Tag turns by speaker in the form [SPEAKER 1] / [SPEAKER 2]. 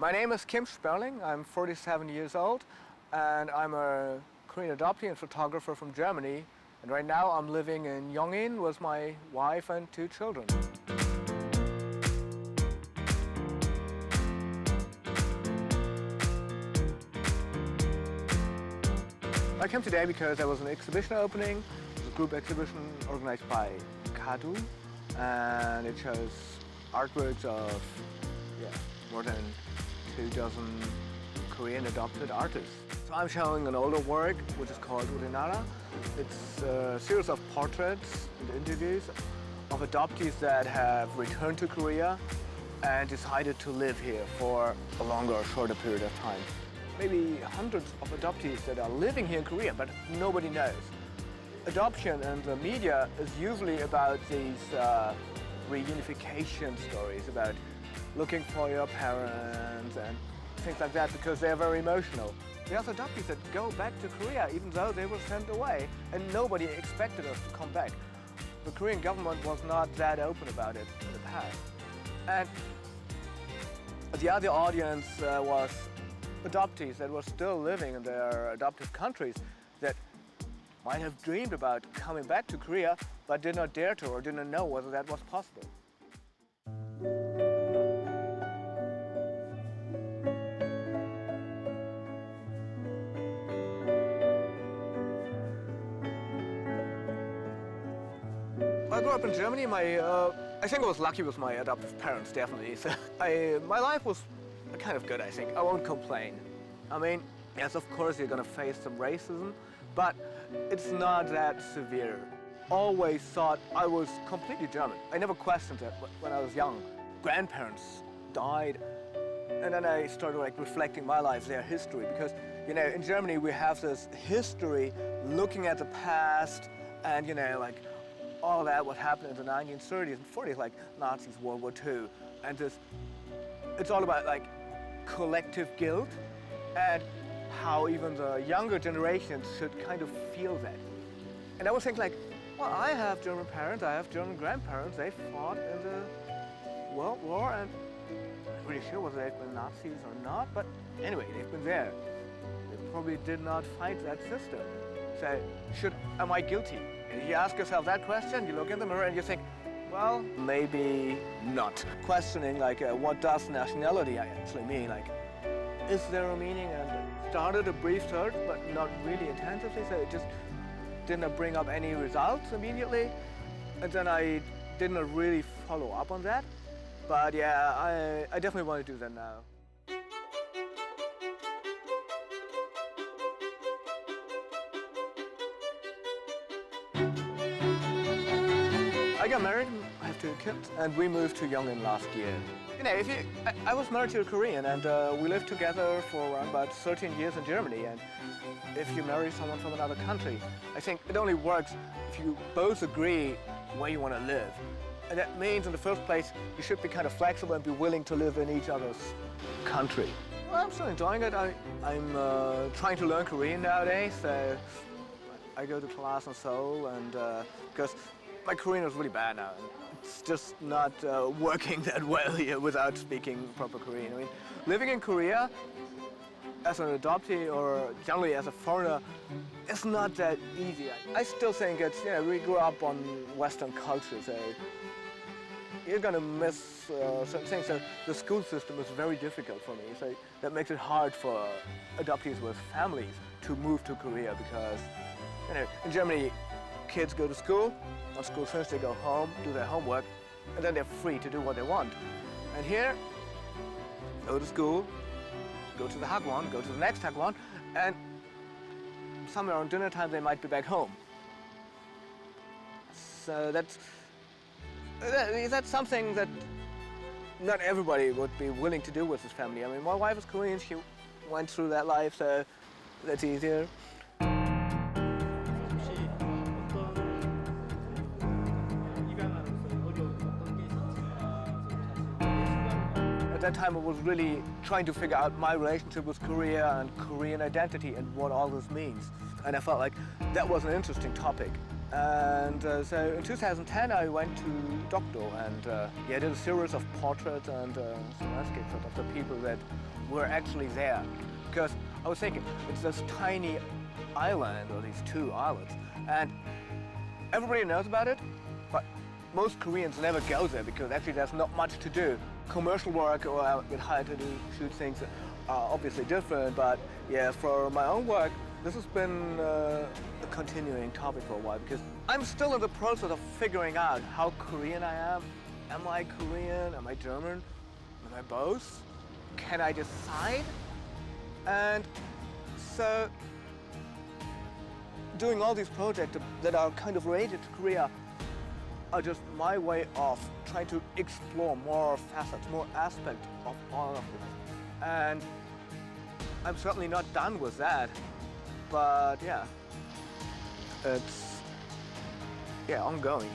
[SPEAKER 1] My name is Kim Sperling. I'm 47 years old and I'm a Korean adoptee and photographer from Germany. And right now I'm living in Yongin with my wife and two children. I came today because there was an exhibition opening. A group exhibition organized by Kadu and it shows artworks of yeah, more than two dozen Korean adopted artists. So I'm showing an older work which is called Urinara. It's a series of portraits and interviews of adoptees that have returned to Korea and decided to live here for a longer or shorter period of time. Maybe hundreds of adoptees that are living here in Korea, but nobody knows. Adoption and the media is usually about these uh, reunification stories, about looking for your parents and things like that because they're very emotional. There's adoptees that go back to Korea even though they were sent away and nobody expected us to come back. The Korean government was not that open about it in the past. And the other audience uh, was adoptees that were still living in their adoptive countries that might have dreamed about coming back to Korea but did not dare to or didn't know whether that was possible. I grew up in Germany. My, uh, I think I was lucky with my adoptive parents, definitely. So I, my life was kind of good, I think. I won't complain. I mean, yes, of course you're gonna face some racism, but it's not that severe. Always thought I was completely German. I never questioned it when I was young. Grandparents died, and then I started like reflecting my life, their history, because you know, in Germany we have this history looking at the past and you know, like all that what happened in the 1930s and 40s, like Nazis, World War II, and this, it's all about like collective guilt and how even the younger generations should kind of feel that. And I was thinking like, well, I have German parents, I have German grandparents, they fought in the World War and I'm pretty sure whether they've been Nazis or not, but anyway, they've been there. They probably did not fight that system. So, should, am I guilty? And you ask yourself that question, you look in the mirror and you think, well, maybe not. Questioning like, uh, what does nationality actually mean? Like, is there a meaning? And started a brief search, but not really intensively, so it just didn't bring up any results immediately. And then I didn't really follow up on that. But yeah, I, I definitely want to do that now. Got married, I have two kids, and we moved to Yongin last year. You know, if you, I, I was married to a Korean, and uh, we lived together for around about 13 years in Germany. And if you marry someone from another country, I think it only works if you both agree where you want to live. And that means, in the first place, you should be kind of flexible and be willing to live in each other's country. Well, I'm still enjoying it. I, I'm uh, trying to learn Korean nowadays, so I go to class in Seoul, and uh, because my Korean is really bad now. It's just not uh, working that well here without speaking proper Korean. I mean, living in Korea as an adoptee or generally as a foreigner, it's not that easy. I still think it's, you know, we grew up on Western culture, so you're gonna miss uh, certain things. So the school system is very difficult for me. So that makes it hard for adoptees with families to move to Korea because, you know, in Germany, kids go to school, on school finished, they go home, do their homework, and then they're free to do what they want. And here, go to school, go to the Hagwon, go to the next Hagwon, and somewhere around dinner time they might be back home. So that's that's something that not everybody would be willing to do with his family. I mean, my wife is Korean; she went through that life, so that's easier. At that time, I was really trying to figure out my relationship with Korea and Korean identity and what all this means. And I felt like that was an interesting topic. And uh, so in 2010, I went to Dokdo and uh, yeah, did a series of portraits and uh, some landscape shots of the people that we're actually there. Because I was thinking, it's this tiny island, or these two islands, and everybody knows about it, but most Koreans never go there because actually there's not much to do. Commercial work or I get hired to do, shoot things are obviously different, but yeah, for my own work, this has been uh, a continuing topic for a while because I'm still in the process of figuring out how Korean I am. Am I Korean? Am I German? Am I both? Can I decide? And so doing all these projects that are kind of related to Korea are just my way of trying to explore more facets, more aspects of all of it. And I'm certainly not done with that, but yeah, it's yeah ongoing.